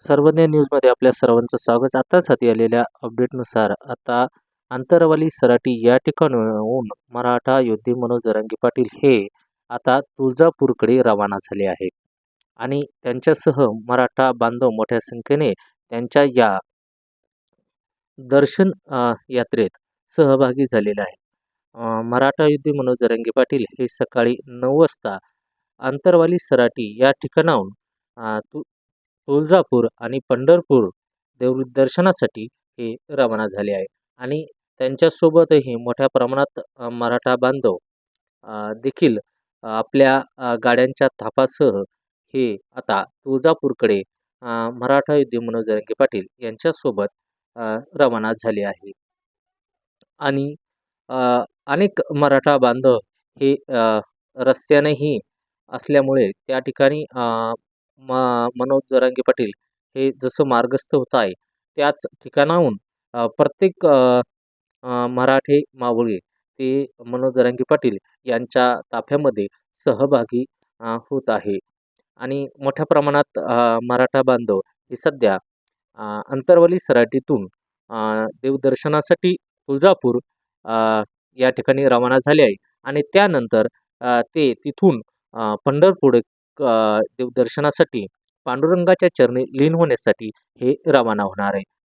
सर्वज्ञ न्यूजमध्ये आपल्या सर्वांचं स्वागत. आताच हाती आलेल्या अपडेटनुसार आता आंतरवाली सराटी या ठिकाणाहून मराठा योद्धे मनोज जरांगे पाटील हे आता तुळजापूरकडे रवाना झाले आहे आणि त्यांच्यासह मराठा बांधव मोठ्या संख्येने त्यांच्या या दर्शन यात्रेत सहभागी झालेले आहे मराठा योद्धे मनोज जरांगे पाटील हे सकाळी नऊ वाजता आंतरवाली सराटी या ठिकाणाहून तु तुळजापूर आणि पंढरपूर देव दर्शनासाठी हे रवाना झाले आहे. आणि त्यांच्यासोबतही मोठ्या प्रमाणात मराठा बांधव देखील आपल्या गाड्यांच्या थापासह हे आता तुळजापूरकडे मराठा युद्धी मनोज जरांगे पाटील यांच्यासोबत रवाना झाले आहे. आणि अनेक मराठा बांधव हे रस्त्यानेही असल्यामुळे त्या ठिकाणी म मनोज जरांगे पाटील हे जसं मार्गस्थ होत आहे त्याच ठिकाणाहून प्रत्येक मराठे मावळे ते मनोज जरांगे पाटील यांच्या ताफ्यामध्ये सहभागी होत आहे. आणि मोठ्या प्रमाणात मराठा बांधव हे सध्या अंतरवली सराटीतून देवदर्शनासाठी तुळजापूर या ठिकाणी रवाना झाले आहे. आणि त्यानंतर ते तिथून पंढरपूर देवदर्शनासाठी पांडुरंगाच्या चरणी लीन होण्यासाठी हे रवाना होणार आहे.